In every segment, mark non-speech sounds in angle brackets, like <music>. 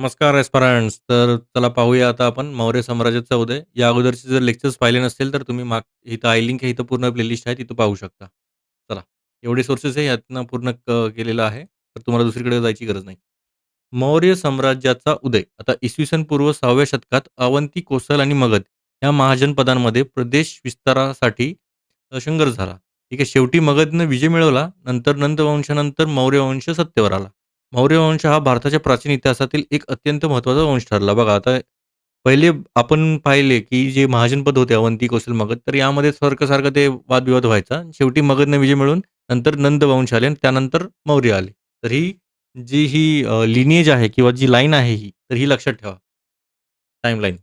नमस्कार एस्पिरंट्स. तर चला पाहूया आता आपण मौर्य साम्राज्याचा उदय. या अगोदरचे जर लेक्चर्स पाहिले नसतील, तर तुम्ही माग इथं आय लिंक आहे, इथं पूर्ण प्लेलिस्ट आहे, तिथं पाहू शकता. चला, एवढे सोर्सेस आहे, यातनं पूर्ण क केलेलं आहे. तर तुम्हाला दुसरीकडे जायची गरज नाही. मौर्य साम्राज्याचा उदय. आता इसवी सन पूर्व 6व्या शतकात अवंती, कोसल आणि मगध या महाजनपदांमध्ये प्रदेश विस्तारासाठी अ, संघर्ष झाला. ठीक आहे. शेवटी मगधनं विजय मिळवला. नंतर नंदवंशानंतर मौर्य वंश सत्तेवर आला. मौर्य वंश हा भारताच्या प्राचीन इतिहासातील एक अत्यंत महत्त्वाचा वंश ठरला. बघा आता पहिले आपण पाहिले, की जे महाजनपद होते अवंती, कोसल, मगध तर यामध्ये सारखं-सारखं ते वादविवाद व्हायचा. शेवटी मगधनं विजय मिळवून नंतर नंद वंश आले आणि त्यानंतर मौर्य आले. तर ही जी ही अ, लिनिएज आहे किंवा जी लाईन आहे ही, तर ही लक्षात ठेवा. टाईमलाईन.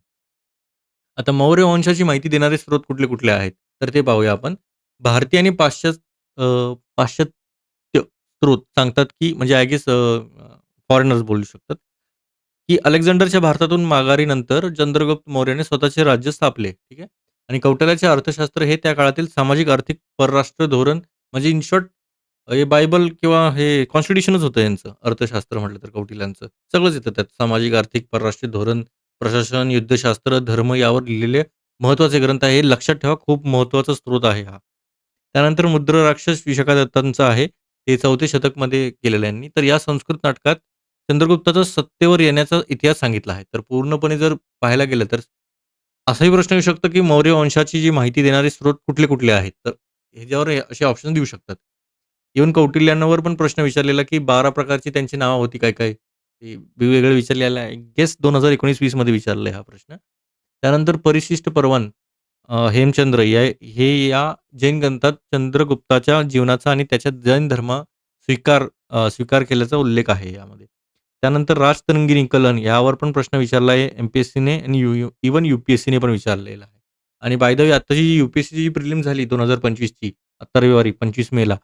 आता मौर्य वंशाची माहिती देणारे स्रोत कुठले-कुठले आहेत? तर ते पाहूया आपण. भारतीय आणि पाश्चात्य अ, पाश्चात्य स्रोत सांगतात, की म्हणजे आय गेस फॉरेनर्स बोलू शकतात, की अलेक्झांडरच्या भारतातून माघारीनंतर चंद्रगुप्त मौर्याने स्वतःचे राज्य स्थापले. ठीक आहे. आणि कौटल्याचे अर्थशास्त्र हे त्या काळातील सामाजिक, आर्थिक, परराष्ट्र धोरण म्हणजे इन शॉर्ट हे बायबल किंवा हे कॉन्स्टिट्युशनच होतं यांचं, अर्थशास्त्र म्हटलं तर कौटिल्यांचं. सगळंच येतं त्यात. सामाजिक, आर्थिक, परराष्ट्रीय धोरण, प्रशासन, युद्धशास्त्र, धर्म यावर लिहिलेले महत्त्वाचे ग्रंथ आहे. हे लक्षात ठेवा, खूप महत्त्वाचा स्रोत आहे हा. त्यानंतर मुद्र राक्षस विशाखादत्तांचा आहे. ते 4थ्या शतकमध्ये केलेलं आहे यांनी. तर या संस्कृत नाटकात चंद्रगुप्ताचा सत्तेवर येण्याचा इतिहास सांगितला आहे. तर पूर्णपणे जर पाहायला गेलं तर असाही प्रश्न येऊ शकतो, की मौर्य वंशाची जी माहिती देणारे स्रोत कुठले-कुठले आहेत? तर ह्याच्यावर असे ऑप्शन देऊ शकतात. इव्हन कौटिल्यांवर पण प्रश्न विचारलेला, की 12 प्रकारची त्यांची नावं होती काय-काय? ते वेगवेगळे विचारलेलं आहे. आय गेस 2019-20 मध्ये आहे हा प्रश्न. त्यानंतर परिशिष्ट परवान अ, हेमचंद्र या हे या जैन ग्रंथात चंद्रगुप्ताच्या जीवनाचा आणि त्याच्या जैन धर्म स्वीकार अ, स्वीकार केल्याचा उल्लेख आहे यामध्ये. त्यानंतर राजतरंगिणी कलन यावर पण प्रश्न विचारला आहे एम-पी-एस-सीने आणि यू यू इव्हन यू-पी-एस-सीने पण विचारलेला आहे. आणि बाय द वे आत्ताची जी यू-पी-एस-सीची जी प्रिलिम झाली 2025 ची आत्ता रविवारी 25 मेला.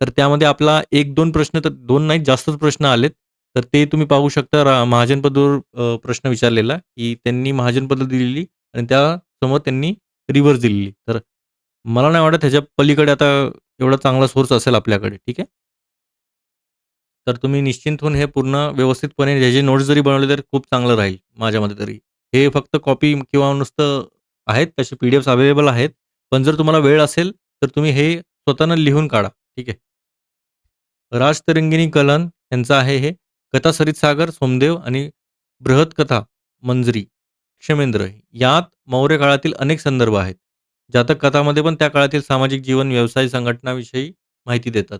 तर त्यामध्ये आपला 1-2 प्रश्न तर 2 नाही जास्तच प्रश्न आलेत. तर ते तुम्ही पाहू शकता रा अ, प्रश्न विचारलेला, की त्यांनी महाजनपदं दिलेली आणि त्यासमोर त्यांनी रिव्हर्स दिलेली. तर मला नाही वाटत ह्याच्या पलीकडे आता एवढा चांगला सोर्स असेल आपल्याकडे. ठीक आहे. तर तुम्ही निश्चिंत होऊन हे पूर्ण व्यवस्थितपणे ह्याचे नोट्स जरी बनवले तर खूप चांगलं राहील, माझ्या मते तरी. हे फक्त कॉपी किंवा नुसतं आहेत तसे पी-डी-एफ्स अवेलेबल आहेत. पण जर तुम्हाला वेळ असेल, तर तुम्ही हे स्वतःनं लिहून काढा. ठीक आहे. राजतरंगिणी कलन यांचं आहे हे. कथा सरितसागर, सोमदेव आणि बृहत कथा मंजरी, क्षमेंद्र यात मौर्य काळातील अनेक संदर्भ आहेत. जातक कथामध्ये पण त्या काळातील सामाजिक जीवन, व्यवसाय, संघटनाविषयी माहिती देतात.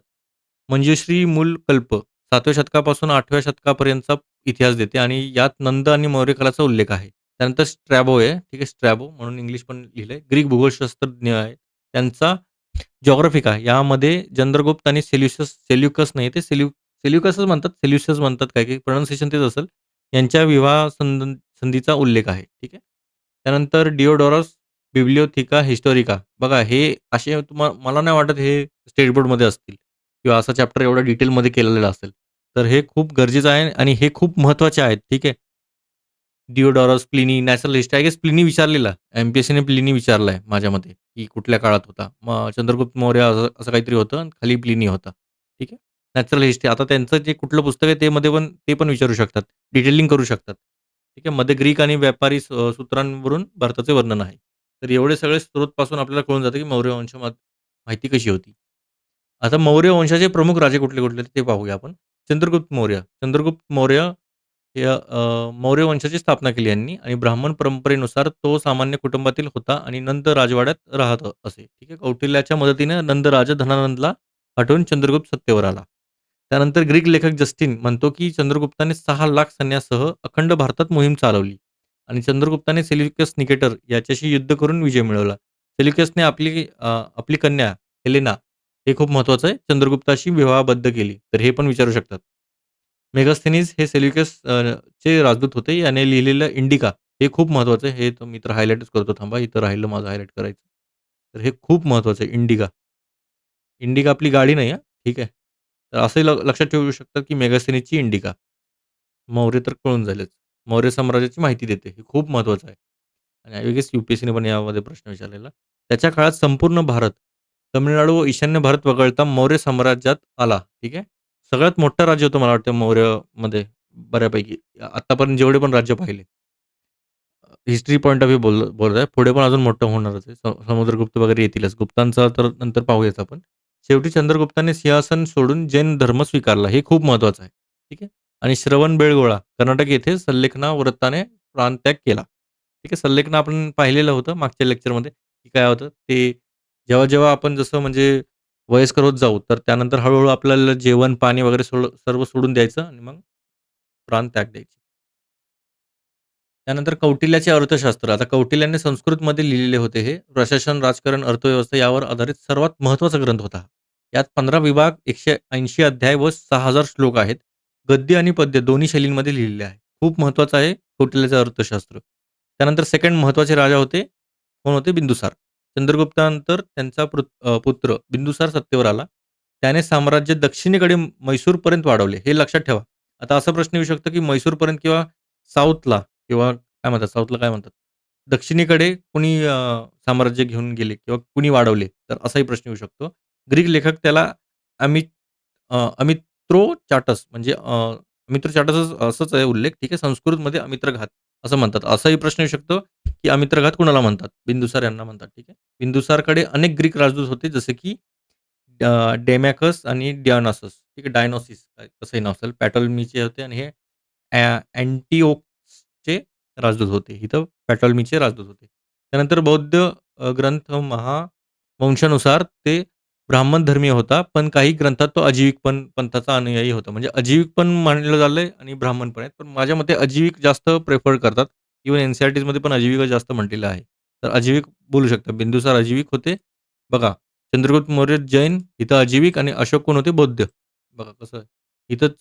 मंजुश्री मूल कल्प सातव्या शतकापासून आठव्या शतकापर्यंतचा इतिहास देते आणि यात नंद आणि मौर्य काळाचा उल्लेख आहे. त्यानंतर स्ट्रॅबो आहे. ठीक आहे. स्ट्रॅबो म्हणून इंग्लिश पण लिहिलंय. ग्रीक भूगोलशास्त्रज्ञ आहे. त्यांचा जिओग्राफिका यामध्ये चंद्रगुप्त आणि सेल्युसस सेल्युकस नाही ते सेल्यु सेल्युकसच म्हणतात, सेल्युसस म्हणतात काही-काही प्रोनन्सिएशन तेच असेल. यांच्या विवाह संद संधीचा उल्लेख आहे. ठीक आहे. त्यानंतर डिओडोरस बिब्लिओथिका हिस्टोरिका बघा हे असे तुम्हा मला नाही वाटत हे स्टेट बोर्डमध्ये असतील किंवा असा चॅप्टर एवढा डिटेलमध्ये केलेला असेल. तर हे खूप गरजेचं आहे आणि हे खूप महत्त्वाचे आहेत. ठीक आहे. Diodorus, Pliny, natural history I guess Pliny विचारलेला. एम-पी-एस-सीने प्लिनी विचारलाय माझ्या मते, की कुठल्या काळात होता. मग चंद्रगुप्त मौर्य असं असं काहीतरी होतं आणि खाली प्लिनी होता. ठीक आहे. नॅचरल हिस्ट्री आता त्यांचं जे कुठलं पुस्तक आहे ते मध्ये पण ते पण विचारू शकतात. डिटेलिंग करू शकतात. ठीक आहे. मध्ये ग्रीक आणि व्यापारी स सूत्रांवरून भारताचे वर्णन आहे. तर एवढे सगळे स्रोतपासून आपल्याला कळून जातं, की मौर्य वंशामध्ये माहिती कशी होती. आता मौर्य वंशाचे प्रमुख राजे कुठले-कुठले ते पाहूया आपण. चंद्रगुप्त मौर्य. चंद्रगुप्त मौर्य हे अ, मौर्य वंशाची स्थापना केली यांनी आणि ब्राह्मण परंपरेनुसार तो सामान्य कुटुंबातील होता आणि नंद राजवाड्यात राहत असे. ठीक आहे. कौटिल्याच्या मदतीने नंद राजा धनानंदला पाठवून चंद्रगुप्त सत्तेवर आला. त्यानंतर ग्रीक लेखक जस्टिन म्हणतो, की चंद्रगुप्ताने सहा लाख सैन्यासह अखंड भारतात मोहीम चालवली आणि चंद्रगुप्ताने सेल्युकस निकेटर याच्याशी युद्ध करून विजय मिळवला. सेल्युकसने आपली आपली कन्या हेलेना हे खूप महत्वाचं आहे, चंद्रगुप्ताशी विवाहबद्ध केली. तर हे पण विचारू शकतात. मेगास्थेनिस हे सेल्युकस चे राजदूत होते. याने लिहिलेलं इंडिका हे खूप महत्वाचं आहे. हे तर मी तर हायलाइटच करतो थांबा. इथं राहिलं माझं हायलाइट करायचं. तर हे खूप महत्त्वाचं आहे इंडिका. इंडिका आपली गाडी नाही हां. ठीक आहे. तर असंही ल लक्षात ठेवू शकतात, की मेगास्थेनीसची इंडिका. मौर्य तर कळून झालेच. मौर्य साम्राज्याची माहिती देते. हे खूप महत्त्वाचं आहे. आणि आय गेस यू-पी-एस-सीने पण यामध्ये प्रश्न विचारलेला. त्याच्या काळात संपूर्ण भारत, तमिळनाडू व ईशान्य भारत वगळता मौर्य साम्राज्यात आला. ठीक आहे. सगळ्यात मोठं राज्य होतं मला वाटतं मौर्यमध्ये बऱ्यापैकी आत्तापर्यंत जेवढे पण राज्य पाहिले. हिस्ट्री पॉइंट ऑफ व्ह्यू बोल बोलत आहे. पुढे पण अजून मोठं होणारच आहे. स समुद्रगुप्त वगैरे येतीलच. गुप्तांचा तर नंतर पाहूयाच आपण. शेवटी चंद्रगुप्ताने सिंहासन सोडून जैन धर्म स्वीकारला. हे खूप महत्वाचं आहे. ठीक आहे. आणि श्रवण बेळगोळा कर्नाटक येथे सल्लेखना व्रताने प्राणत्याग केला. ठीक आहे. सल्लेखना आपण पाहिलेलं होतं मागच्या लेक्चरमध्ये, की काय होतं ते जेव्हा-जेव्हा आपण जसं म्हणजे वयस्कर होत जाऊ, तर त्यानंतर हळूहळू आपल्याला जेवण, पाणी वगैरे सोड सर्व सोडून द्यायचं आणि मग प्राण त्याग द्यायचे. त्यानंतर कौटिल्याचे अर्थशास्त्र. आता कौटिल्याने संस्कृतमध्ये लिहिलेले होते हे. प्रशासन, राजकारण, अर्थव्यवस्था यावर आधारित सर्वात महत्त्वाचा ग्रंथ होता. यात 15 विभाग, 180 अध्याय व 6000 श्लोक आहेत. गद्य आणि पद्य दोन्ही शैलींमध्ये लिहिलेले आहे. खूप महत्त्वाचं आहे कौटिल्याचं अर्थशास्त्र. त्यानंतर सेकंड महत्त्वाचे राजा होते, कोण होते? बिंदुसार. चंद्रगुप्तानंतर त्यांचा पृ अ, पुत्र बिंदुसार सत्तेवर आला. त्याने साम्राज्य दक्षिणेकडे म्हैसूरपर्यंत वाढवले. हे लक्षात ठेवा. आता असा प्रश्न येऊ शकतो, की म्हैसूरपर्यंत किंवा साऊथला किंवा काय म्हणतात साऊथला काय म्हणतात? दक्षिणेकडे कुणी अ, साम्राज्य घेऊन गेले किंवा कुणी वाढवले? तर असाही प्रश्न येऊ शकतो. ग्रीक लेखक त्याला अमित अ, अमित्रोचाटस म्हणजे अ, अमित्रोचाटस असंच आहे उल्लेख. ठीक आहे. संस्कृतमध्ये अमित्रघात असं म्हणतात. असाही प्रश्न येऊ शकतो, की अमित्रघात कुणाला म्हणतात? बिंदुसार यांना म्हणतात. ठीक आहे. बिंदुसारकडे अनेक ग्रीक राजदूत होते जसे की अ, डेमॅकस आणि डायनॉसस. ठीक आहे. डायनॉसिस कसंही नाव असेल. पॅटोलमीचे होते आणि हे अ, चे राजदूत होते. इथं पॅटोलमीचे राजदूत होते. त्यानंतर बौद्ध ग्रंथ ग्रंथ महावंशानुसार ते ब्राह्मण धर्मीय होता. पण काही ग्रंथात तो अजीविक पण पंथाचा अनुयायी होता. म्हणजे अजीविक पण मानलं झालंय आणि ब्राह्मण पण आहेत. पण माझ्या मते अजीविक जास्त प्रेफर करतात. इव्हन एन-सी-आर-टीमध्ये पण अजीविक जास्त म्हटलेलं आहे. तर अजीविक बोलू शकता. बिंदुसार अजीविक होते. बघा चंद्रगुप्त मौर्य जैन, इथं अजीविक आणि अशोक कोण होते? बौद्ध. बघा कसं इथंच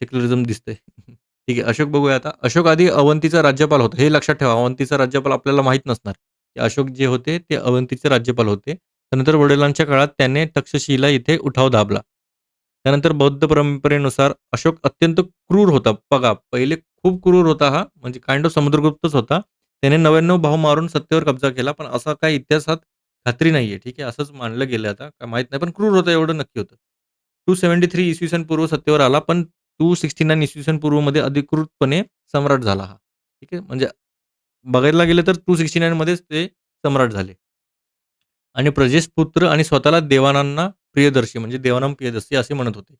सेक्युलरिझम दिसतंय. <laughs> ठीक आहे. अशोक बघूया आता. अशोक आधी अवंतीचा राज्यपाल होता. हे लक्षात ठेवा. अवंतीचा राज्यपाल आपल्याला माहीत नसणार. की अशोक जे होते ते अवंतीचे राज्यपाल होते. त्यानंतर वडिलांच्या काळात त्याने तक्षशिला येथे उठाव दाबला. त्यानंतर बौद्ध परंपरेनुसार अशोक अत्यंत क्रूर होता. बघा पहिले खूप क्रूर होता हा. म्हणजे काइंड ऑफ समुद्रगुप्तच होता. त्याने 99 भाव मारून सत्तेवर कब्जा केला. पण असा काही इतिहासात खात्री नाहीये. ठीक आहे. असंच मानलं गेलं आता. काय माहीत नाही. पण क्रूर होता एवढं नक्की होतं. 273 इसवी सन पूर्व सत्तेवर आला. पण 269 इसवी सन पूर्वमध्ये अधिकृतपणे सम्राट झाला हा. ठीक आहे. म्हणजे बघायला गेलं तर टू सिक्स्टी नाईनमध्येच ते सम्राट झाले. आणि प्रजेस पुत्र आणि स्वतःला देवानांना प्रियदर्शी म्हणजे देवानाम प्रियदर्शी असे म्हणत होते.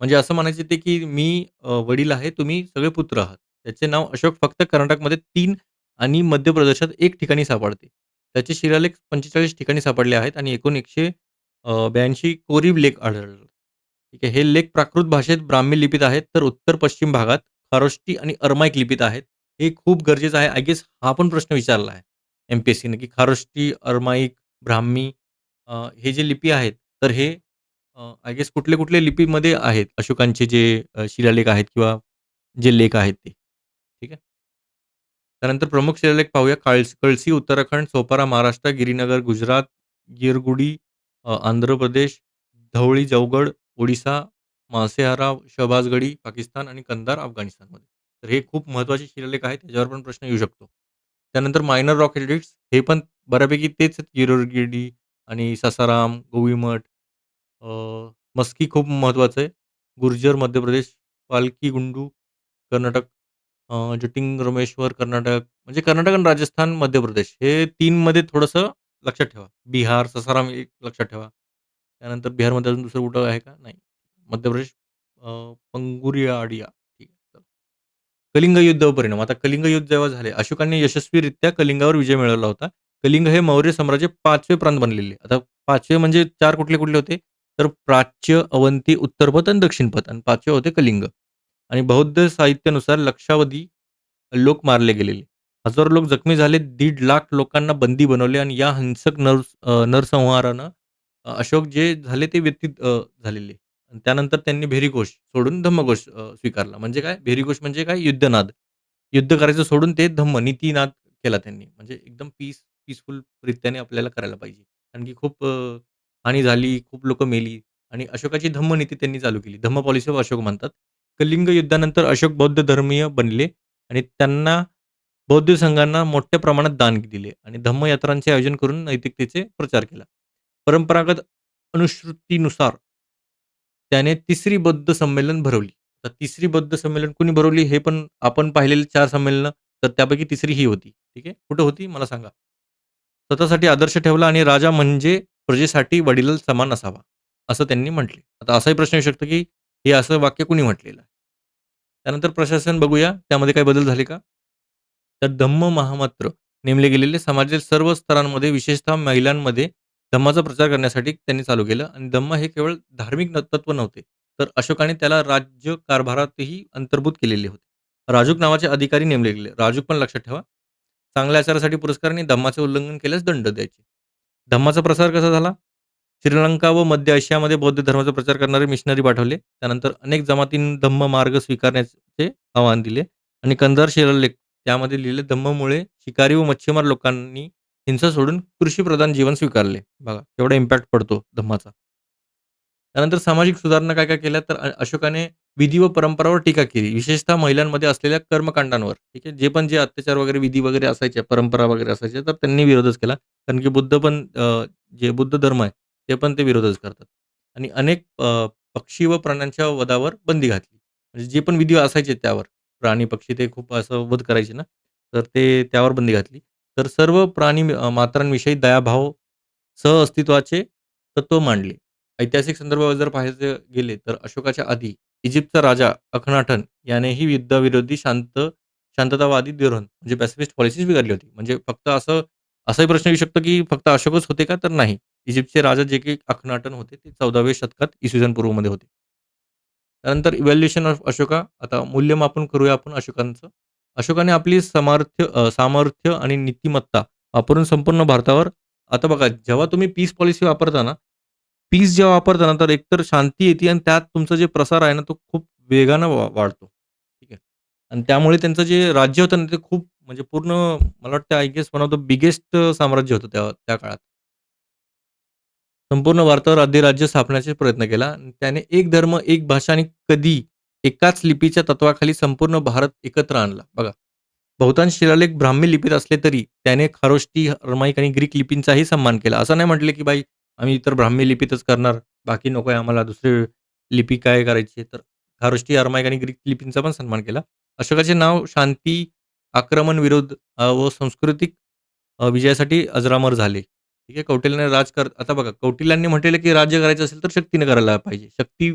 म्हणजे असं म्हणायचे ते, की मी वडील आहे, तुम्ही सगळे पुत्र आहात. त्याचे नाव अशोक फक्त कर्नाटकमध्ये तीन आणि मध्य प्रदेशात एक ठिकाणी सापडते. त्याचे शिलालेख 45 ठिकाणी सापडले आहेत आणि एकूण 182 कोरीव लेख आढळले. ठीक आहे. हे लेख प्राकृत भाषेत ब्राह्मी लिपीत आहेत, तर उत्तर-पश्चिम भागात खारोष्टी आणि अरमाईक लिपीत आहेत. हे खूप गरजेचं आहे. आय गेस हा पण प्रश्न विचारला आहे एम-पी-एस-सीने, की खारोष्टी, अरमाईक, ब्राह्मी अ, हे जे लिपी आहेत, तर हे आय गेस कुठल्या-कुठल्या लिपीमध्ये आहेत अशोकांचे जे अ, शिलालेख आहेत किंवा जे लेख आहेत ते. ठीक आहे. त्यानंतर प्रमुख शिलालेख पाहूया. काळस कळसी उत्तराखंड, सोपारा महाराष्ट्र, गिरीनगर गुजरात, गिरगुडी अ, आंध्र प्रदेश, धवळी जवगड ओडिसा, मासेहारा शहबाजगडी पाकिस्तान आणि कंधार अफगाणिस्तानमध्ये. तर हे खूप महत्त्वाचे शिलालेख आहेत. त्याच्यावर पण प्रश्न येऊ शकतो. त्यानंतर मायनर रॉक एडिक्ट्स हे पण बऱ्यापैकी तेच आहेत. गिरोगिरी आणि सासाराम, गोवीमठ अ, मस्की खूप महत्त्वाचं आहे. गुर्जर मध्य प्रदेश, पालकी गुंडू कर्नाटक, अ, जटिंग रमेश्वर कर्नाटक म्हणजे कर्नाटक आणि राजस्थान, मध्य प्रदेश हे 3 मध्ये थोडंसं लक्षात ठेवा. बिहार, सासाराम एक लक्षात ठेवा. त्यानंतर बिहारमध्ये अजून दुसरं कुठं आहे का? नाही. मध्य प्रदेश अ, पंगुरियाडिया ठीक आहे. कलिंग युद्धावर परिणाम. आता कलिंग युद्ध जेव्हा झाले, अशोकाने यशस्वीरित्या कलिंगावर विजय मिळवला होता. कलिंग हे मौर्य साम्राज्याचे 5वे प्रांत बनलेले. आता 5वे म्हणजे 4 कुठले-कुठले होते? तर प्राच्य, अवंती, उत्तरपथ आणि दक्षिणपथ आणि 5वे होते कलिंग. आणि बौद्ध साहित्यानुसार लक्षावधी लोक मारले गेलेले. हजारो लोक जखमी झाले. 1.5 लाख लोकांना बंदी बनवले आणि या हिंसक नर अ, नरसंहारानं अ, अशोक जे झाले ते व्यतीत अ, झालेले. आणि त्यानंतर त्यांनी भेरीघोष सोडून धम्मघोष अ, स्वीकारला. म्हणजे काय? भेरीघोष म्हणजे काय? युद्धनाद. युद्ध करायचं सोडून ते धम्म, नीतीनाद केला त्यांनी. म्हणजे एकदम पीस पीसफुल रित्याने आपल्याला करायला पाहिजे. कारण की खूप अ, हानी झाली, खूप लोकं मेली आणि अशोकाची धम्म नीती त्यांनी चालू केली. धम्म पॉलिसी ऑफ अशोक म्हणतात. कलिंग युद्धानंतर अशोक बौद्ध धर्मीय बनले आणि त्यांना बौद्ध संघांना मोठ्या प्रमाणात दान दिले आणि धम्मयात्रांचे आयोजन करून नैतिकतेचे प्रचार केला. परंपरागत अनुश्रुतीनुसार त्याने तिसरी बद्ध संमेलन भरवली. तर तिसरी बद्ध संमेलन कुणी भरवली हे पण आपण पाहिलेले चार संमेलनं, तर त्यापैकी तिसरी ही होती. ठीक आहे. कुठं होती मला सांगा? स्वतःसाठी आदर्श ठेवला आणि राजा म्हणजे प्रजेसाठी वडील समान असावा, असं त्यांनी म्हटले. आता असाही प्रश्न येऊ शकतो, की हे असं वाक्य कुणी म्हटलेलं आहे? त्यानंतर प्रशासन बघूया, त्यामध्ये काही बदल झाले का? तर धम्म महामात्र नेमले गेलेले समाजातील सर्व स्तरांमध्ये विशेषतः महिलांमध्ये धम्माचा प्रचार करण्यासाठी त्यांनी चालू केलं आणि धम्म हे केवळ धार्मिक न तत्त्व नव्हते, तर अशोकाने त्याला राज्य कारभारातही अंतर्भूत केलेले होते. राजूक नावाचे अधिकारी नेमले गेले. राजूक पण लक्षात ठेवा. चांगल्या आचारासाठी पुरस्कार आणि धम्माचे उल्लंघन केल्यास दंड द्यायचे. धम्माचा प्रसार कसा झाला? श्रीलंका व मध्य आशियामध्ये बौद्ध धर्माचा प्रचार करणारे मिशनरी पाठवले. त्यानंतर अनेक जमातींनी धम्म मार्ग स्वीकारण्याचे आवाहन दिले आणि कंधार शिलालेख त्यामध्ये लिहिले धम्ममुळे शिकारी व मच्छीमार लोकांनी हिंसा सोडून कृषीप्रधान जीवन स्वीकारले. बघा केवढा इम्पॅक्ट पडतो धम्माचा. त्यानंतर सामाजिक सुधारणा काय-काय केल्या तर अ अशोकाने विधी व परंपरावर टीका केली. विशेषतः महिलांमध्ये असलेल्या कर्मकांडांवर. ठीक आहे. जे पण जे अत्याचार वगैरे विधी वगैरे असायचे, परंपरा वगैरे असायच्या, तर त्यांनी विरोधच केला. कारण की बुद्ध पण अ, जे बुद्ध धर्म आहे, ते पण ते विरोधच करतात. आणि अनेक अ, पक्षी व प्राण्यांच्या वधावर बंदी घातली. म्हणजे जे पण विधी असायचे त्यावर, प्राणी, पक्षी ते खूप असं वध करायचे ना, तर ते त्यावर बंदी घातली. तर सर्व प्राणी मात्रांविषयी दयाभाव, सहअस्तित्वाचे तत्व मांडले. ऐतिहासिक संदर्भावर जर पाहायचे गेले, तर अशोकाच्या आधी इजिप्तचा राजा अखनाठन यानेही युद्धाविरोधी शांत शांततावादी धोरण म्हणजे पॅसिफिस्ट पॉलिसी स्वीकारली होती. म्हणजे फक्त असं असाही प्रश्न येऊ शकतो, की फक्त अशोकच होते का? तर नाही. इजिप्तचे राजा जे काही अखनाटन होते, ते 14व्या शतकात इसवीसन पूर्वमध्ये होते. त्यानंतर इव्हॅल्युएशन ऑफ अशोका. आता मूल्यमापन करूया आपण अशोकांचं. अशोकाने आपली सामर्थ्य सामर्थ्य आणि नीतिमत्ता वापरून संपूर्ण भारतावर आता बघा, जेव्हा तुम्ही पीस पॉलिसी वापरता ना, पीस जेव्हा वापरता ना, तर एकतर शांती येते आणि त्यात तुमचा जे प्रसार आहे ना, तो खूप वेगानं वाढतो. ठीक आहे. आणि त्यामुळे त्यांचं जे राज्य होतं ना, ते खूप म्हणजे पूर्ण मला वाटतं I guess one of the biggest साम्राज्य होतं त्या त्या काळात. संपूर्ण भारतावर अधिराज्य स्थापण्याचा प्रयत्न केला. आणि त्याने एक धर्म, एक भाषा आणि कधी एकाच लिपीच्या तत्वाखाली संपूर्ण भारत एकत्र आणला. बघा, बहुतांश शिलालेख ब्राह्मी लिपीत असले तरी त्याने खारोष्टी, अरमाईक आणि ग्रीक लिपींचाही सन्मान केला. असं नाही म्हटले, की बाई आम्ही इतर ब्राह्मी लिपीतच करणार, बाकी नको आहे आम्हाला दुसरी लिपी काय करायची तर खारोष्टी, अरमाईक आणि ग्रीक लिपींचा पण सन्मान केला. अशोकाचे नाव शांती, आक्रमण विरोध व सांस्कृतिक विजयासाठी अजरामर झाले. ठीक आहे. कौटिल्याने राज कर आता बघा कौटिल्यांनी म्हटलेलं, की राज्य करायचं असेल तर शक्तीने करायला पाहिजे. शक्ती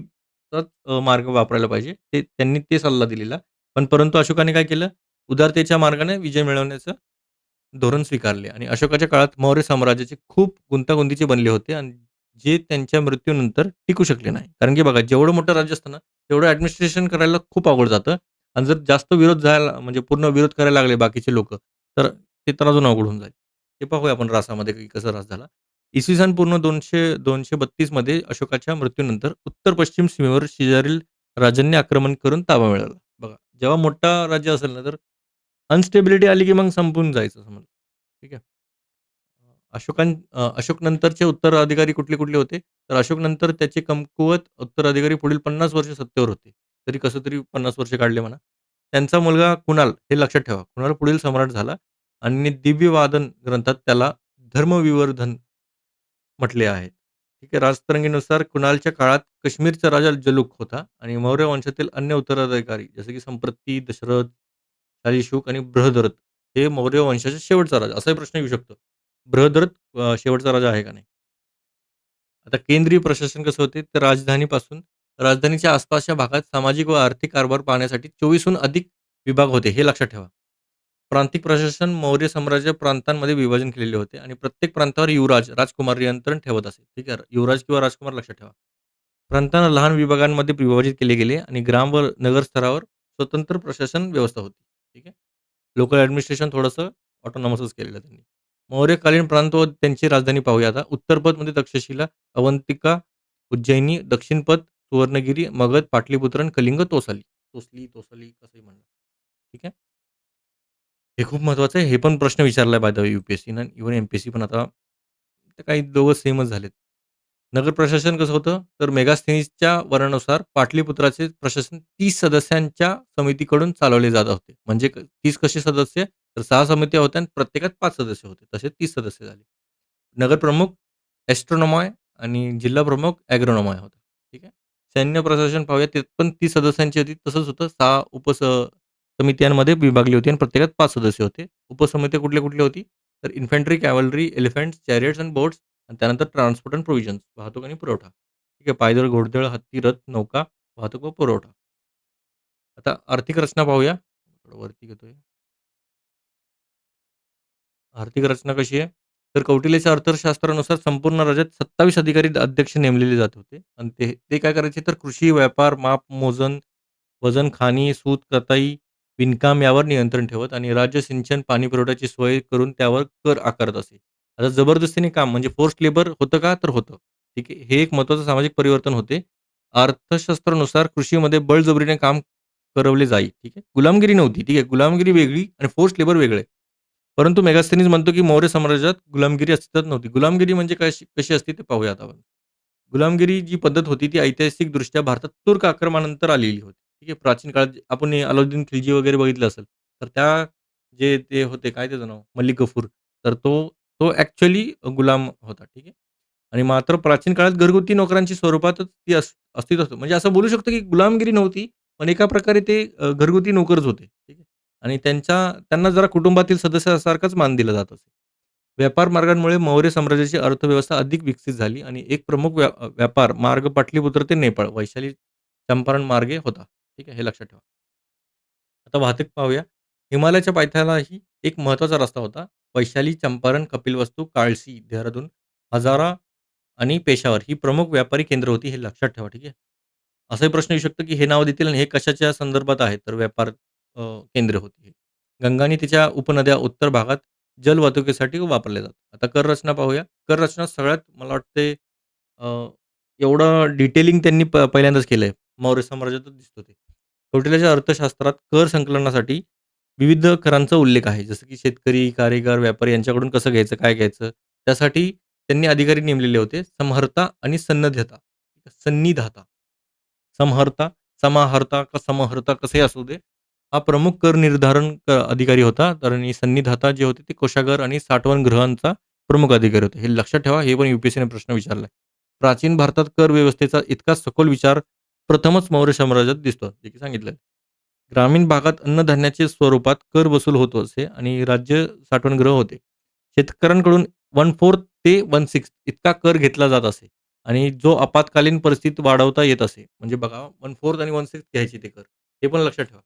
अ, मार्ग वापरायला पाहिजे. ते त्यांनी ते सल्ला दिलेला. पण परंतु अशोकाने काय केलं? उदारतेच्या मार्गाने विजय मिळवण्याचं धोरण स्वीकारले आणि अशोकाच्या काळात मौर्य साम्राज्याचे खूप गुंतागुंतीचे बनले होते आणि जे त्यांच्या मृत्यूनंतर टिकू शकले नाही. कारण की बघा जेवढं मोठं राज्य असतं ना, तेवढं ॲडमिनिस्ट्रेशन करायला खूप अवघड जातं आणि जर जास्त विरोध झाला म्हणजे पूर्ण विरोध करायला लागले बाकीचे लोकं, तर ते तर अजून अवघड होऊन जाईल. ते पाहूया आपण रासामध्ये की कसा झाला. इसवी सन पूर्ण 200 232 मध्ये अशोकाच्या मृत्यूनंतर उत्तर-पश्चिम सीमेवर शेजारील राजांनी आक्रमण करून ताबा मिळवला. बघा, जेव्हा मोठा राज्य असेल ना, तर अनस्टेबिलिटी आली की मग संपून जायचं समजा. ठीक आहे. अशोकां अशोकनंतरचे अशोक नंतरचे उत्तराधिकारी कुठले-कुठले होते? तर अशोक नंतर त्याचे कमकुवत उत्तराधिकारी पुढील 50 वर्ष सत्तेवर होते. तरी कसं तरी 50 वर्ष काढले म्हणा. त्यांचा मुलगा कुणाल हे लक्षात ठेवा. कुणाल पुढील सम्राट झाला आणि दिव्यवादन ग्रंथात त्याला धर्मविवर्धन म्हटले आहे. ठीक आहे. राजतरंगीनुसार कुणालच्या काळात काश्मीरचा राजा जलुक होता आणि मौर्य वंशातील अन्य उत्तराधिकारी जसे की संप्रती, दशरथ, शालीशुक आणि बृहद्रथ हे मौर्य वंशाचा शेवटचा राजा. असाही प्रश्न येऊ शकतो. बृहद्रथ अ, शेवटचा राजा आहे का नाही? आता केंद्रीय प्रशासन कसं होते? तर राजधानीपासून राजधानीच्या आसपासच्या भागात सामाजिक व आर्थिक कारभार पाहण्यासाठी 24 हून अधिक विभाग होते, हे लक्षात ठेवा. प्रांतिक प्रशासन मौर्य साम्राज्य प्रांतांमध्ये विभाजन केलेले होते आणि प्रत्येक प्रांतावर युवराज, राजकुमार नियंत्रण ठेवत असे. ठीक आहे. युवराज किंवा राजकुमार लक्षात ठेवा. प्रांतांना लहान विभागांमध्ये विभाजित केले गेले आणि ग्राम व नगर स्तरावर स्वतंत्र प्रशासन व्यवस्था होती. ठीक आहे. लोकल ॲडमिनिस्ट्रेशन थोडंसं ऑटोनॉमसच केलेलं त्यांनी. मौर्यकालीन प्रांत व त्यांची राजधानी पाहूया आता. उत्तरपथमध्ये तक्षशिला, अवंतिका, उज्जैनी, दक्षिणपथ सुवर्णगिरी, मगध, पाटलीपुत्र आणि कलिंग, तोसाली. तोसली, तोसली कसंही म्हणा. ठीक आहे. हे खूप महत्त्वाचं आहे. हे पण प्रश्न विचारलाय बाय द वे यू-पी-एस-सीनं. इव्हन एम-पी-एस-सी पण आता काही दोघं सेमच झालेत. नगर प्रशासन कसं होतं? तर मेगास्थेनीसच्या वर्णानुसार पाटलीपुत्राचे प्रशासन 30 सदस्यांच्या समितीकडून चालवले जात होते. म्हणजे क 30 कसे सदस्य? तर 6 समित्या होत्या आणि प्रत्येकात 5 सदस्य होते. तसे 30 सदस्य झाले. नगरप्रमुख ॲस्ट्रोनॉमॉय आणि जिल्हा प्रमुख ॲग्रोनॉमॉय होता. ठीक आहे. सैन्य प्रशासन पाहूया, ते पण 30 सदस्यांची होती. तसंच होतं 6 उपस समित्यांमध्ये विभागली होती आणि प्रत्येकात पाच सदस्य होते. उपसमित्या कुठल्या-कुठल्या होती? तर infantry, cavalry, elephants, chariots and boats आणि त्यानंतर ट्रान्सपोर्ट अँड प्रोव्हिजन्स वाहतूक आणि पुरवठा. ठीक आहे. पायदळ, घोडदळ, हत्ती, रथ, नौका, वाहतूक व पुरवठा. आता आर्थिक रचना पाहूया. थोडं वरती घेतोय. आर्थिक रचना कशी आहे? तर कौटिल्याच्या अर्थशास्त्रानुसार संपूर्ण राज्यात 27 अधिकारी अध्यक्ष नेमलेले जात होते आणि ते ते काय करायचे तर कृषी, व्यापार, माप, मोजन वजन, खाणी, सूत, कताई, विणकाम यावर नियंत्रण ठेवत आणि राज्य सिंचन, पाणी पुरवठ्याची सोय करून त्यावर कर आकारत असे. आता जबरदस्तीने काम म्हणजे फोर्स्ड लेबर होतं का? तर होतं. ठीक आहे. हे एक महत्त्वाचं सामाजिक परिवर्तन होते. अर्थशास्त्रानुसार कृषीमध्ये बळजबरीने काम करवले जाई. ठीक आहे. गुलामगिरी नव्हती. ठीक आहे. गुलामगिरी वेगळी आणि फोर्स्ड लेबर वेगळे परंतु मेगास्थेनीज म्हणतो, की मौर्य साम्राज्यात गुलामगिरी अस्तित्वात नव्हती. गुलामगिरी म्हणजे कशी कशी असते ते पाहूया आता आपण. गुलामगिरी जी पद्धत होती ती ऐतिहासिकदृष्ट्या भारतात तुर्क आक्रमणानंतर आलेली होती. ठीक आहे. प्राचीन काळात आपण हे अलाउद्दीन खिलजी वगैरे बघितलं असेल. तर त्या जे ते होते काय त्याचं नाव? मलिक गफूर. तर तो तो ॲक्चुअली गुलाम होता. ठीक आहे. आणि मात्र प्राचीन काळात घरगुती नोकरांची स्वरूपातच ती अस अस्तित्वात होतं. म्हणजे असं बोलू शकतो, की गुलामगिरी नव्हती. पण एका प्रकारे ते अ, घरगुती नोकरच होते. ठीक आहे. आणि त्यांच्या त्यांना जरा कुटुंबातील सदस्यासारखाच मान दिला जात असे. व्यापार मार्गांमुळे मौर्य साम्राज्याची अर्थव्यवस्था अधिक विकसित झाली आणि एक प्रमुख व्या व्यापार मार्ग पाटलीपुत्र ते नेपाळ, वैशाली चंपारण मार्गे होता. ठीक आहे. हे लक्षात ठेवा. आता वाहतूक पाहूया. हिमालयाच्या पायथ्यालाही एक महत्त्वाचा रस्ता होता. वैशाली, चंपारण, कपिलवस्तू, काळसी, देहरादून, हजारा आणि पेशावर ही प्रमुख व्यापारी केंद्र होती. हे लक्षात ठेवा. ठीक आहे. असाही प्रश्न येऊ शकतो, की हे नाव देतील आणि हे कशाच्या संदर्भात आहे? तर व्यापार अ, केंद्र होती गंगाने गंगा तिच्या उपनद्या उत्तर भागात जलवाहतुकीसाठी वापरल्या जातात. आता कर रचना पाहूया. कर रचना सगळ्यात मला वाटते अ, एवढं डिटेलिंग त्यांनी प पहिल्यांदाच केलंय. मौर्य साम्राज्यातच दिसतं ते. कौटिल्याच्या अर्थशास्त्रात कर संकलनासाठी विविध करांचा उल्लेख आहे. जसं की शेतकरी, कारागीर, व्यापारी यांच्याकडून कसं घ्यायचं, काय घ्यायचं? त्यासाठी त्यांनी अधिकारी नेमलेले होते. समहर्ता आणि सन्नध्यता. सन्निधाता. समहर्ता, समाहर्ता का समहर्ता कसंही असू दे. हा प्रमुख कर निर्धारण अधिकारी होता. तर आणि सन्निधाता जे होते ते कोषागार आणि साठवण गृहांचा प्रमुख अधिकारी होते. हे लक्षात ठेवा. हे पण यूपीएससीने प्रश्न विचारलाय. प्राचीन भारतात कर व्यवस्थेचा इतका सखोल विचार प्रथमच मौर्य साम्राज्यात दिसतो. जे की सांगितलं ग्रामीण भागात अन्नधान्याच्या स्वरूपात कर वसूल होत असे आणि राज्य साठवणगृह होते. शेतकऱ्यांकडून 1/4 ते 1/6 इतका कर घेतला जात असे आणि जो आपत्कालीन परिस्थितीत वाढवता येत असे. म्हणजे बघा 1/4 आणि 1/6 घ्यायचे ते कर. हे पण लक्षात ठेवा.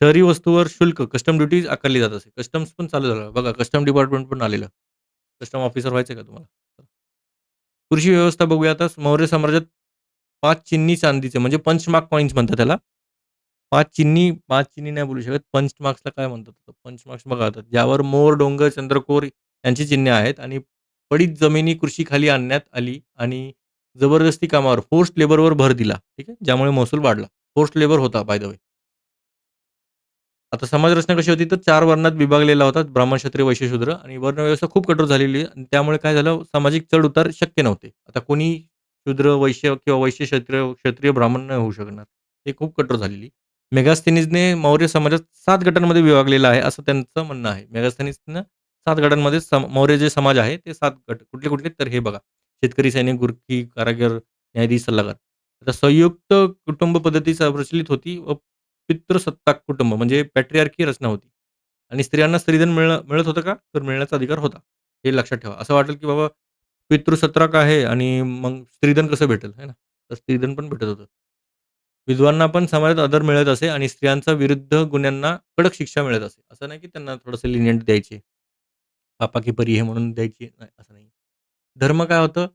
शहरी वस्तूवर शुल्क, कस्टम ड्युटीज आकारली जात असे. कस्टम्स पण चालू झालं. बघा कस्टम डिपार्टमेंट पण आलेलं. कस्टम ऑफिसर व्हायचं का तुम्हाला? कृषी व्यवस्था बघूया आता. मौर्य साम्राज्यात पाच चिन्नी चांदीचे म्हणजे पंचमार्क कॉइन्स म्हणतात त्याला. पाच चिन्नी पाच चिन्नी नाही बोलू शकत. पंचमार्क्सला काय म्हणतात? पंचमार्क्स बघा आता. ज्यावर मोर, डोंगर, चंद्रकोर यांची चिन्हे आहेत आणि पडीत जमिनी कृषीखाली आणण्यात आली आणि जबरदस्ती कामावर फोर्स्ड लेबरवर भर दिला. ठीक आहे. ज्यामुळे महसूल वाढला. फोर्स लेबर होता बाय द वे. आता समाज रचना कशी होती तर चार वर्णात विभागलेला होता. ब्राह्मण, क्षत्रिय, वैश्यशूद्र आणि वर्णव्यवस्था खूप कठोर झालेली आहे आणि त्यामुळे काय झालं सामाजिक चढ-उतार शक्य नव्हते. आता कोणी शूद्र, वैश्य किंवा वैश्य, क्षत्रिय, क्षत्रिय, ब्राह्मण नाही होऊ शकणार. हे खूप कठोर झालेली. मेगास्थेनिजने मौर्य समाजात सात गटांमध्ये विभागलेला आहे, असं त्यांचं म्हणणं आहे. मेगास्थेनिजनं सात गटांमध्ये सम मौर्य जे समाज आहे ते सात गट. कुठले-कुठले? तर हे बघा. शेतकरी, सैनिक, गुरखी, कारागीर, न्यायाधीश, सल्लागार. आता संयुक्त कुटुंब पद्धती प्रचलित होती व पितृसत्ताक कुटुंब म्हणजे पॅट्रियार्की रचना होती. आणि स्त्रियांना स्त्रीधन मिळणं मिळत होतं का? तर मिळण्याचा अधिकार होता. हे लक्षात ठेवा. असं वाटेल की बाबा पितृसत्ताक आहे आणि मग स्त्रीधन कसं भेटेल? है ना? तर स्त्रीधन पण भेटत होतं. विधवांना पण समाजात आदर मिळत असे आणि स्त्रियांचा विरुद्ध गुन्ह्यांना कडक शिक्षा मिळत असे. असं नाही की त्यांना थोडंसं लिनियंट द्यायचे. पापा की परी हे म्हणून द्यायची नाही, असं नाही. धर्म काय होतं?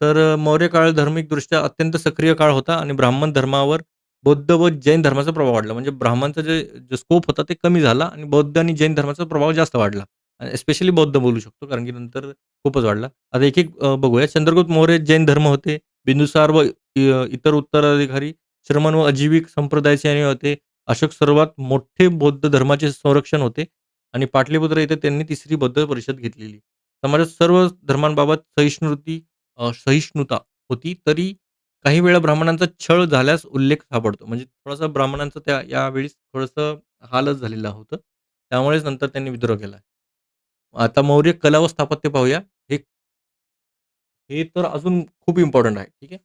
तर मौर्य काळ धार्मिकदृष्ट्या अत्यंत सक्रिय काळ होता आणि ब्राह्मण धर्मावर बौद्ध व जैन धर्माचा प्रभाव वाढला. म्हणजे ब्राह्मणचा जे जे स्कोप होता ते कमी झाला आणि बौद्ध आणि जैन धर्माचा प्रभाव जास्त वाढला. आणि स्पेशली बौद्ध बोलू शकतो कारण की नंतर खूपच वाढला. आता एक-एक अ, बघूया. चंद्रगुप्त मौर्य जैन धर्म होते. बिंदुसार व इ इतर उत्तराधिकारी श्रमण व अजीविक संप्रदायाचे आणि होते. अशोक सर्वात मोठे बौद्ध धर्माचे संरक्षण होते आणि पाटलीपुत्र येथे त्यांनी तिसरी बौद्ध परिषद घेतलेली. समाजात सर्व धर्मांबाबत सहिष्णुती अ, सहिष्णुता होती. तरी काही वेळा ब्राह्मणांचा छळ झाल्यास उल्लेख सापडतो. म्हणजे थोडासा ब्राह्मणांचा त्या यावेळेस थोडंसं हालच झालेलं होतं. त्यामुळेच नंतर त्यांनी विद्रोह केला. आता मौर्य कला व स्थापत्य पाहूया. हे हे तर अजून खूप इम्पोर्टंट आहे. ठीक आहे.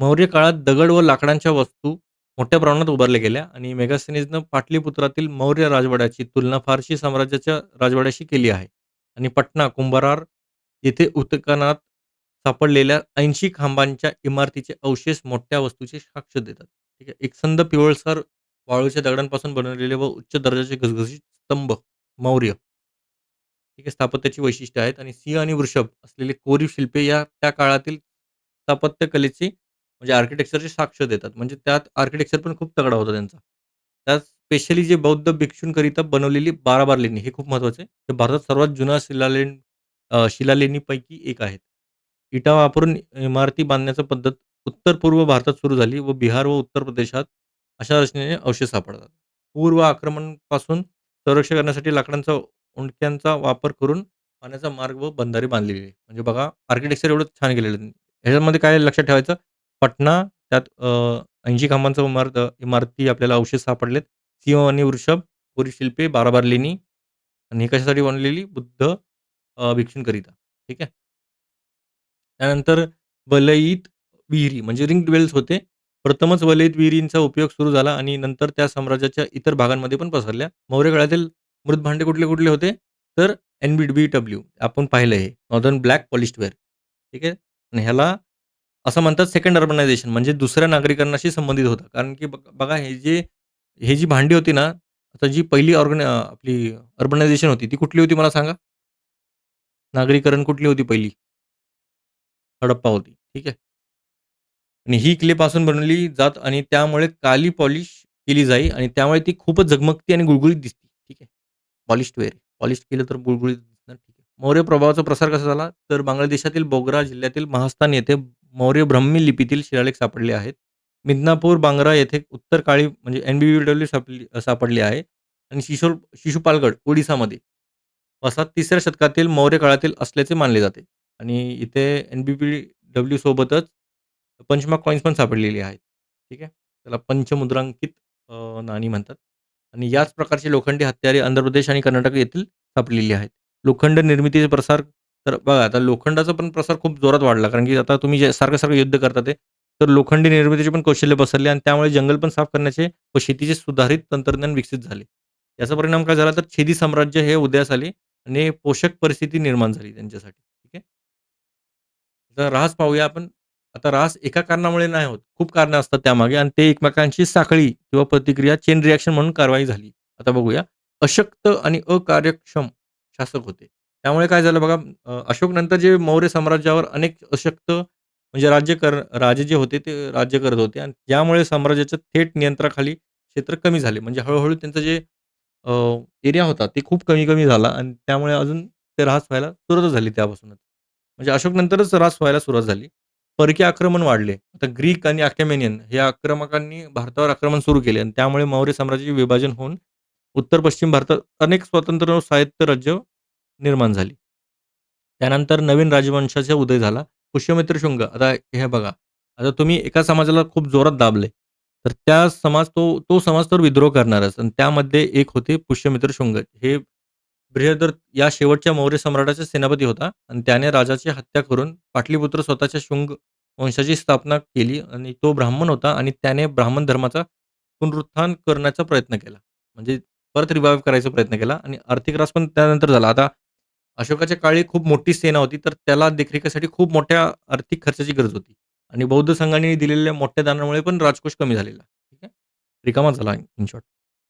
मौर्य काळात दगड व लाकडांच्या वस्तू मोठ्या प्रमाणात उभारल्या गेल्या आणि मेगासिनीजनं पाटलीपुत्रातील मौर्य राजवाड्याची तुलना फारसी साम्राज्याच्या राजवाड्याशी केली आहे आणि पटना कुंभारार येथे उत्खननात सापडलेल्या 80 खांबांच्या इमारतीचे अवशेष मोठ्या वस्तूचे साक्ष देतात. ठीक आहे. एकसंध पिवळसर वाळूच्या दगडांपासून बनवलेले व उच्च दर्जाचे घसघशीत स्तंभ मौर्य ठीक आहे, स्थापत्याची वैशिष्ट्ये आहेत आणि सिंह आणि वृषभ असलेले कोरीव शिल्पे या त्या काळातील स्थापत्यकलेची म्हणजे आर्किटेक्चरची साक्ष देतात. म्हणजे त्यात आर्किटेक्चर पण खूप तगडा होता त्यांचा. त्यात स्पेशली जे बौद्ध भिक्षूंकरिता बनवलेली 12 लेणी हे खूप महत्त्वाचं आहे. ते भारतात सर्वात जुना शिलालेण अ, शिलालेणीपैकी एक आहेत. इटा वापरून इमारती बांधण्याची पद्धत उत्तर-पूर्व भारतात सुरू झाली व बिहार व उत्तर प्रदेशात अशा रचनेने अवशेष सापडतात. पूर्व आक्रमणापासून संरक्षण करण्यासाठी लाकडांचा ओंडक्यांचा वापर करून पाण्याचा मार्ग व बंधारे बांधलेली आहे. म्हणजे बघा आर्किटेक्चर एवढं छान केलेलं आहे ह्याच्यामध्ये काय लक्षात ठेवायचं पटना त्यात अ, 80 खांबांचा इमारत इमारती आपल्याला अवशेष सापडलेत. सिंह आणि वृषभ, कोरीव शिल्पे, 12 लेणी आणि हे कशासाठी बनवलेली बुद्ध अ, भिक्षूंकरिता. ठीक आहे. त्यानंतर वलयित विहिरी म्हणजे रिंग ट्वेल्स होते. प्रथमच वलयित विहिरींचा उपयोग सुरू झाला आणि नंतर त्या साम्राज्याच्या इतर भागांमध्ये पण पसरल्या. मौर्य काळातील मृतभांडे कुठले-कुठले होते? तर एन-बी-बी-डब्ल्यू आपण पाहिलं हे नॉर्दर्न ब्लॅक पॉलिस्टवेअर ठीक आहे. आणि ह्याला असं म्हणतात सेकंड अर्बनायझेशन म्हणजे दुसऱ्या नागरीकरणाशी संबंधित होतं. कारण की बघ बघा हे जे हे जी भांडी होती ना, आता जी पहिली ऑर्गना आपली अर्बनायझेशन होती ती कुठली होती मला सांगा? नागरीकरण कुठली होती पहिली? हडप्पा होती. ठीक आहे. आणि ही क्लेपासून बनवली जात आणि त्यामुळे काली पॉलिश केली जाई आणि त्यामुळे ती खूपच झगमगती आणि गुळगुळीत दिसते. Polished wear. पॉलिश केलं तर गुळगुळीत दिसणार. ठीक आहे. मौर्य प्रभावाचा प्रसार कसा झाला? तर बांगलादेशातील बोगरा जिल्ह्यातील महास्थान येथे मौर्य ब्राह्मी लिपीतील शिलालेख सापडले आहेत. मिदनापूर, बांगरा येथे उत्तर काळी म्हणजे एन-बी-बी-डब्ल्यू सापडली सापडली आहे आणि शिशोल शिशुपालगड ओडिसामध्ये वसाहत तिसऱ्या शतकातील मौर्य काळातील असल्याचे मानले जाते आणि इथे एन-बी-बी-डब्ल्यू सोबतच पंचमाग कॉइन्स पण सापडलेली आहेत. ठीक आहे. त्याला पंचमुद्रांकित अ, नाणी म्हणतात आणि याच प्रकारची लोखंडी हत्यारे आंध्र प्रदेश आणि कर्नाटक येथील सापडलेली आहेत. लोखंड निर्मितीचे प्रसार तर बघा आता लोखंडाचा पण प्रसार खूप जोरात वाढला कारण की आता तुम्ही जे सारखं-सारखं युद्ध करता ते, तर लोखंडी निर्मितीचे पण कौशल्य पसरले आणि त्यामुळे जंगल पण साफ करण्याचे व शेतीचे सुधारित तंत्रज्ञान विकसित झाले. याचा परिणाम काय झाला तर छेदी साम्राज्य हे उदयास आले आणि पोषक परिस्थिती निर्माण झाली त्यांच्यासाठी. ठीक आहे. तर ऱ्हास पाहूया आपण. आता ऱ्हास एका कारणामुळे नाही होत. खूप कारणं असतात त्यामागे आणि ते एकमेकांची साखळी किंवा प्रतिक्रिया चेन रिॲक्शन म्हणून कारवाई झाली. आता बघूया. अशक्त आणि अकार्यक्षम शासक होते. त्यामुळे काय झालं बघा अशोक नंतर जे मौर्य साम्राज्यावर अनेक अशक्त म्हणजे राज्य कर राजे जे होते ते राज्य करत होते आणि त्यामुळे साम्राज्याच्या थेट नियंत्रणाखाली क्षेत्र कमी झाले. म्हणजे हळूहळू त्यांचं जे एरिया होता ते खूप कमी-कमी झाला आणि त्यामुळे अजून ते ऱ्हास व्हायला सुरुवात झाली त्यापासूनच. म्हणजे अशोक नंतरच ऱ्हास व्हायला सुरुवात झाली. परकीय आक्रमण वाढले. आता ग्रीक आणि अकेमेनियन या आक्रमकांनी भारतावर आक्रमण सुरू केले आणि त्यामुळे मौर्य साम्राज्याचे विभाजन होऊन उत्तर-पश्चिम भारतात अनेक स्वतंत्र स्वायत्त राज्य निर्माण झाली. त्यानंतर नवीन राजवंशाचा उदय झाला. पुष्यमित्र शुंग. आता हे बघा, आता तुम्ही एका समाजाला खूप जोरात दाबले तर त्या समाज तो तो समाज तर विद्रोह करणारच आणि त्यामध्ये एक होते पुष्यमित्र शुंग. हे बृहदर या शेवटच्या मौर्य सम्राटाचा सेनापती होता आणि त्याने राजाची हत्या करून पाटलीपुत्र स्वतःच्या शुंग वंशाची स्थापना केली आणि तो ब्राह्मण होता आणि त्याने ब्राह्मण धर्माचा पुनरुत्थान करण्याचा प्रयत्न केला. म्हणजे परत रिवाईव्ह करायचा प्रयत्न केला आणि आर्थिक ऱ्हास पण त्यानंतर झाला. आता अशोकाच्या काळी खूप मोठी सेना होती, तर त्याला देखरेखीसाठी खूप मोठ्या आर्थिक खर्चाची गरज होती आणि बौद्ध संघाने दिलेल्या मोठ्या दानामुळे पण राजकोष कमी झालेला. ठीक आहे. रिकामा झाला इन शॉर्ट.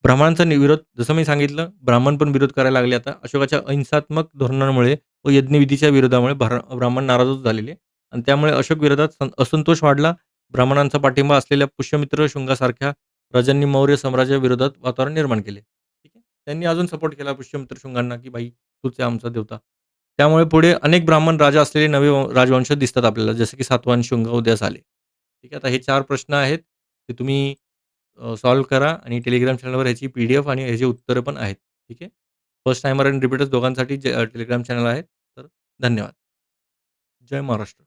ब्राह्मणांचा नि विरोध जसं मी सांगितलं, ब्राह्मण पण विरोध करायला लागले आता. अशोकाच्या अहिंसात्मक धोरणांमुळे व यज्ञविधीच्या विरोधामुळे भ्रा ब्राह्मण नाराजच झालेले आणि त्यामुळे अशोक विरोधात असंतोष वाढला. ब्राह्मणांचा पाठिंबा असलेल्या पुष्यमित्र शुंगासारख्या राजांनी मौर्य साम्राज्याविरोधात वातावरण निर्माण केले. ठीक आहे. त्यांनी अजून सपोर्ट केला पुष्यमित्र शुंगांना, की भाई तूच आहे आमचा देवता. त्यामुळे पुढे अनेक ब्राह्मण राजा असलेले नवे राजवंश दिसतात आपल्याला, जसे की सातवान शुंग उदयास आले. ठीक आहे. आता हे चार प्रश्न आहेत. ते तुम्ही अ, सॉल्व्ह करा आणि Telegram चॅनलवर ह्याची पी-डी-एफ आणि ह्याची उत्तरं पण आहेत. ठीक आहे. फर्स्ट टाइमर आणि रिपीटर्स दोघांसाठी जे Telegram चॅनल आहे. तर धन्यवाद. जय महाराष्ट्र.